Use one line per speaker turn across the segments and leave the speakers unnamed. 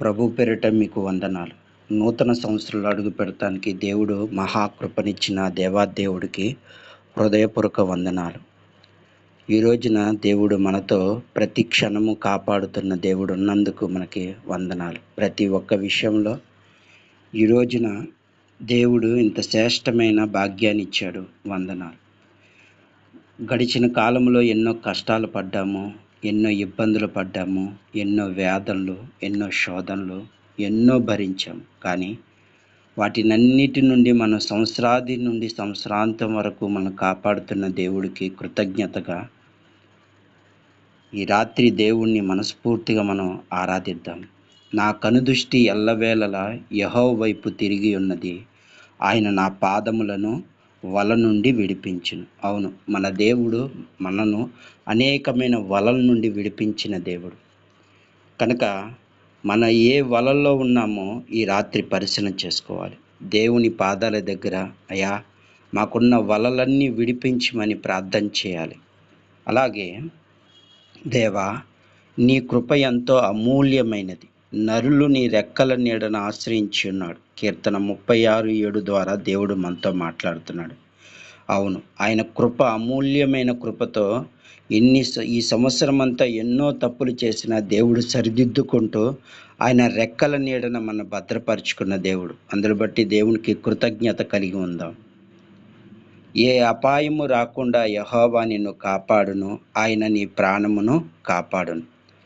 ప్రభు పేరిట మీకు వందనాలు. నూతన సంవత్సరాలు అడుగు పెడతానికి దేవుడు మహాకృపనిచ్చిన దేవాదేవుడికి హృదయపూర్వక వందనాలు. ఈ రోజున దేవుడు మనతో ప్రతి క్షణము కాపాడుతున్న దేవుడు ఉన్నందుకు మనకి వందనాలు. ప్రతి ఒక్క విషయంలో ఈ రోజున దేవుడు ఇంత శ్రేష్టమైన భాగ్యాన్ని ఇచ్చాడు వందనాలు. గడిచిన కాలంలో ఎన్నో కష్టాలు పడ్డాము. ఎన్నో ఇబ్బందులు పడ్డాము ఎన్నో వేదనలు ఎన్నో శోధనలు ఎన్నో భరించాం. కానీ వాటినన్నిటి నుండి మన సంవత్సరాది నుండి సంవత్సరాంతం వరకు మనం కాపాడుతున్న దేవుడికి కృతజ్ఞతగా ఈ రాత్రి దేవుణ్ణి మనస్ఫూర్తిగా మనం ఆరాధిద్దాం. నా కనుదృష్టి ఎల్లవేళలా యహో వైపు తిరిగి ఉన్నది. ఆయన నా పాదములను వల నుండి విడిపించును. అవును మన దేవుడు మనను అనేకమైన వలల నుండి విడిపించిన దేవుడు. కనుక మన ఏ వలల్లో ఉన్నామో ఈ రాత్రి పరిశీలన చేసుకోవాలి. దేవుని పాదాల దగ్గర అయా మాకున్న వలలన్నీ విడిపించమని ప్రార్థన చేయాలి. అలాగే దేవా నీ కృప ఎంతో అమూల్యమైనది. నరులు నీ రెక్కల నీడను ఆశ్రయించి ఉన్నాడు కీర్తన ముప్పై ఆరు ఏడు ద్వారా దేవుడు మనతో మాట్లాడుతున్నాడు. అవును ఆయన కృప అమూల్యమైన కృపతో ఎన్ని స- ఈ సంవత్సరం అంతా ఎన్నో తప్పులు చేసిన దేవుడు సరిదిద్దుకుంటూ ఆయన రెక్కల నీడన మన భద్రపరుచుకున్న దేవుడు. అందును బట్టి దేవునికి కృతజ్ఞత కలిగి ఉందాం. ఏ అపాయము రాకుండా యహోవా నిన్ను కాపాడును ఆయన నీ ప్రాణమును కాపాడును.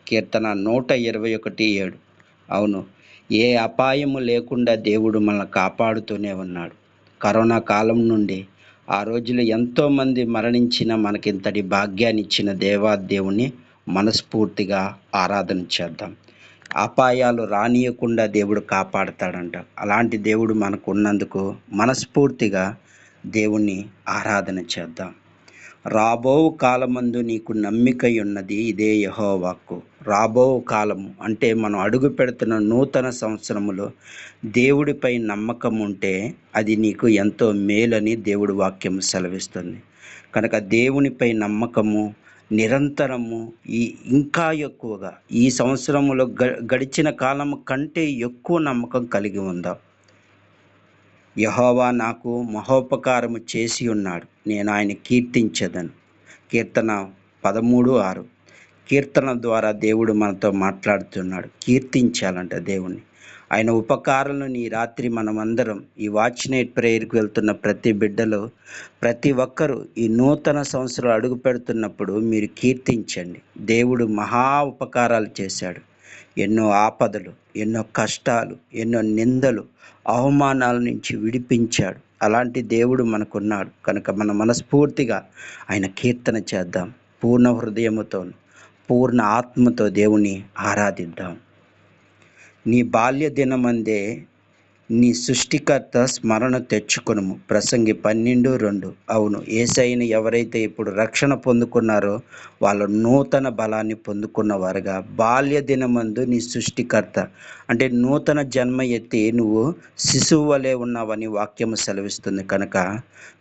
కీర్తన నూట ఇరవై ఒకటి ఏడు. అవును. ఏ అపాయము లేకుండా దేవుడు మనల్ని కాపాడుతూనే ఉన్నాడు. కరోనా కాలం నుండి ఆ రోజులు ఎంతోమంది మరణించిన మనకింతటి భాగ్యాన్ని ఇచ్చిన దేవాదేవుని మనస్ఫూర్తిగా ఆరాధన చేద్దాం. అపాయాలు రానియకుండా దేవుడు కాపాడతాడంట. అలాంటి దేవుడు మనకు ఉన్నందుకు మనస్ఫూర్తిగా దేవుణ్ణి ఆరాధన చేద్దాం. రాబో కాలమందు నీకు నమ్మిక ఉన్నది ఇదే యహోవాక్కు రాబో కాలము అంటే మనం అడుగు పెడుతున్న నూతన సంవత్సరములో దేవుడిపై నమ్మకం ఉంటే అది నీకు ఎంతో మేలని దేవుడి వాక్యం సెలవిస్తుంది. కనుక దేవునిపై నమ్మకము నిరంతరము ఈ ఇంకా ఎక్కువగా ఈ సంవత్సరములో గ గడిచిన కాలం కంటే ఎక్కువ నమ్మకం కలిగి ఉందాం. యహోవా నాకు మహోపకారము చేసి ఉన్నాడు. నేను ఆయన కీర్తించదను. కీర్తన పదమూడు ఆరు. కీర్తన ద్వారా దేవుడు మనతో మాట్లాడుతున్నాడు. కీర్తించాలంట దేవుణ్ణి. ఆయన ఉపకారాలను ఈ రాత్రి మనమందరం ఈ వాచ్ నైట్ ప్రేయర్కి వెళ్తున్న ప్రతి బిడ్డలో ప్రతి ఒక్కరూ ఈ నూతన సంవత్సరం అడుగు పెడుతున్నప్పుడు మీరు కీర్తించండి. దేవుడు మహా ఉపకారాలు చేశాడు. ఎన్నో ఆపదలు ఎన్నో కష్టాలు ఎన్నో నిందలు అవమానాల నుంచి విడిపించాడు. అలాంటి దేవుడు మనకున్నాడు. కనుక మన మనస్ఫూర్తిగా ఆయన కీర్తన చేద్దాం. పూర్ణ హృదయముతో పూర్ణ ఆత్మతో దేవుని ఆరాధిద్దాం. నీ బాల్య దినమందే నీ సృష్టికర్త స్మరణ తెచ్చుకొనుము. ప్రసంగి పన్నెండు రెండు. అవును ఏసైని ఎవరైతే ఇప్పుడు రక్షణ పొందుకున్నారో వాళ్ళు నూతన బలాన్ని పొందుకున్నవారుగా. బాల్య దినమందు నీ సృష్టికర్త. అంటే నూతన జన్మ ఎత్తి నువ్వు శిశువు వలె ఉన్నావని వాక్యము సెలవిస్తుంది. కనుక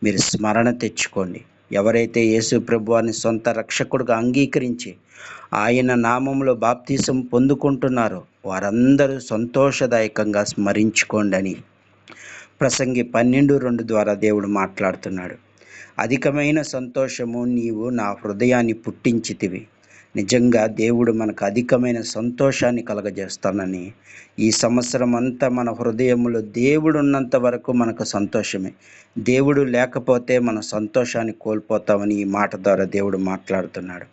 మీరు స్మరణ తెచ్చుకోండి. ఎవరైతే యేసు ప్రభువాన్ని సొంత రక్షకుడుగా అంగీకరించి ఆయన నామంలో బాప్తీసం పొందుకుంటున్నారో వారందరూ సంతోషదాయకంగా స్మరించుకోండి అని ప్రసంగి పన్నెండు రెండు ద్వారా దేవుడు మాట్లాడుతున్నాడు. అధికమైన సంతోషము నీవు నా హృదయాన్ని పుట్టించితివి. నిజంగా దేవుడు మనకు అధికమైన సంతోషాన్ని కలగజేస్తానని ఈ సంవత్సరం అంతా మన హృదయంలో దేవుడు ఉన్నంత వరకు మనకు సంతోషమే. దేవుడు లేకపోతే మన సంతోషాన్ని కోల్పోతామని ఈ మాట ద్వారా దేవుడు మాట్లాడుతున్నాడు.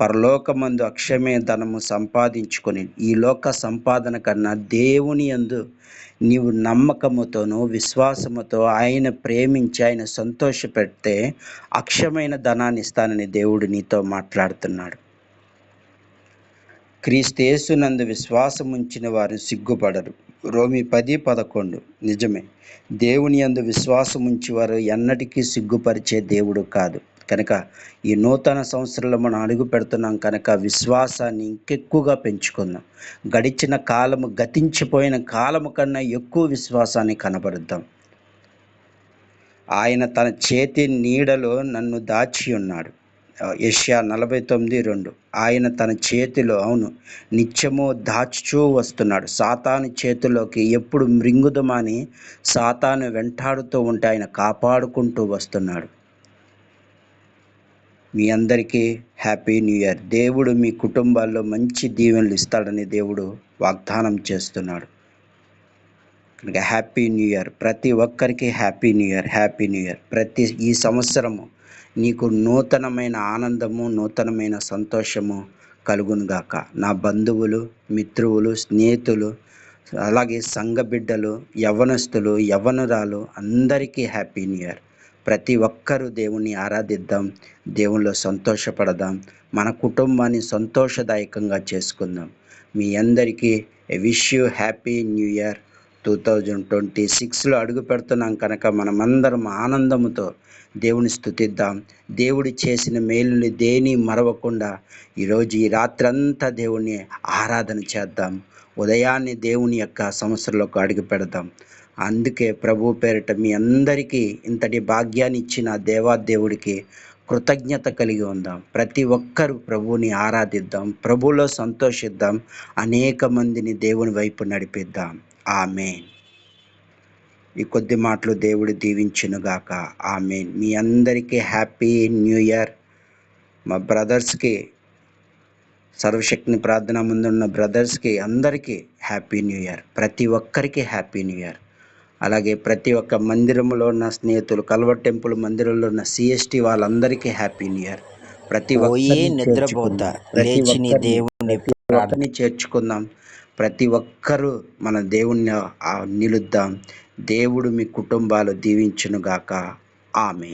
పరలోకమందు అక్షమే ధనము సంపాదించుకొని ఈ లోక సంపాదన కన్నా దేవుని యందు నీవు నమ్మకముతోనూ విశ్వాసముతో ఆయన ప్రేమించి ఆయన సంతోషపెడితే అక్షమైన ధనాన్ని ఇస్తానని దేవుడు నీతో మాట్లాడుతున్నాడు. క్రీస్తేసునందు విశ్వాసముంచిన వారు సిగ్గుపడరు. రోమి పది పదకొండు. నిజమే. దేవుని యందు విశ్వాసం ఉంచేవారు ఎన్నటికీ సిగ్గుపరిచే దేవుడు కాదు. కనుక ఈ నూతన సంవత్సరంలో మనం అడుగు పెడుతున్నాం కనుక విశ్వాసాన్ని ఇంకెక్కువగా పెంచుకుందాం. గడిచిన కాలము గతించిపోయిన కాలము కన్నా ఎక్కువ విశ్వాసాన్ని కనబరుద్దాం ఆయన తన చేతి నీడలో నన్ను దాచి ఉన్నాడు యష్యా నలభై తొమ్మిది రెండు. ఆయన తన చేతిలో అవును నిత్యము దాచుచూ వస్తున్నాడు. సాతాను చేతిలోకి ఎప్పుడు మృంగుదమని సాతాను వెంటాడుతూ ఉంటే ఆయన కాపాడుకుంటూ వస్తున్నాడు. మీ అందరికీ హ్యాపీ న్యూ ఇయర్. దేవుడు మీ కుటుంబాల్లో మంచి దీవెనలు ఇస్తాడని దేవుడు వాగ్దానం చేస్తున్నాడు. కనుక హ్యాపీ న్యూ ఇయర్. ప్రతి ఒక్కరికి happy new year. Happy new year. ప్రతి ఈ సంవత్సరము నీకు నూతనమైన ఆనందము నూతనమైన సంతోషము కలుగునుగాక నా బంధువులు మిత్రువులు స్నేహితులు అలాగే సంఘ బిడ్డలు యవ్వనస్తులు యవనురాలు అందరికీ హ్యాపీ న్యూ ఇయర్ ప్రతి ఒక్కరూ దేవుణ్ణి ఆరాధిద్దాం దేవునిలో సంతోషపడదాం మన కుటుంబాన్ని సంతోషదాయకంగా చేసుకుందాం. మీ అందరికీ wish you happy new year two thousand twenty సిక్స్లో అడుగు పెడుతున్నాం కనుక మనమందరం ఆనందముతో దేవుని స్థుతిద్దాం. దేవుడు చేసిన మేలుని దేని మరవకుండా ఈరోజు ఈ రాత్రంతా దేవుని ఆరాధన చేద్దాం. ఉదయాన్నే దేవుని యొక్క సంవత్సరంలోకి అడుగు పెడదాం. అందుకే ప్రభు పేరిట మీ అందరికీ ఇంతటి భాగ్యాన్ని ఇచ్చిన దేవాదేవుడికి కృతజ్ఞత కలిగి ఉందాం. ప్రతి ఒక్కరూ ప్రభువుని ఆరాధిద్దాం. ప్రభులో సంతోషిద్దాం. అనేక మందిని దేవుని వైపు నడిపిద్దాం. ఆమెన్. ఈ కొద్ది మాటలు దేవుడు దీవించునుగాక ఆమెన్. మీ అందరికీ హ్యాపీ న్యూ ఇయర్. మా బ్రదర్స్కి సర్వశక్తిని ప్రార్థన ముందున్న బ్రదర్స్కి అందరికీ హ్యాపీ న్యూ ఇయర్. ప్రతి ఒక్కరికి హ్యాపీ న్యూ ఇయర్. అలాగే ప్రతి ఒక్క మందిరంలో ఉన్న స్నేహితులు కల్వర్ టెంపుల్ మందిరంలో ఉన్న సిఎస్టి వాళ్ళందరికీ హ్యాపీ న్యూ ఇయర్. ప్రతి ఒక్కరిని
నిద్రపోతా.
చేర్చుకుందాం. ప్రతి
లేచి నీ
ఒక్కరిని-
దేవుని
ప్రతి ఒక్కరిని చేర్చుకుందాం. ప్రతి ఒక్కరూ మన దేవుణ్ణి నిలుద్దాం. దేవుడు మీ కుటుంబాలు దీవించునుగాక. ఆమె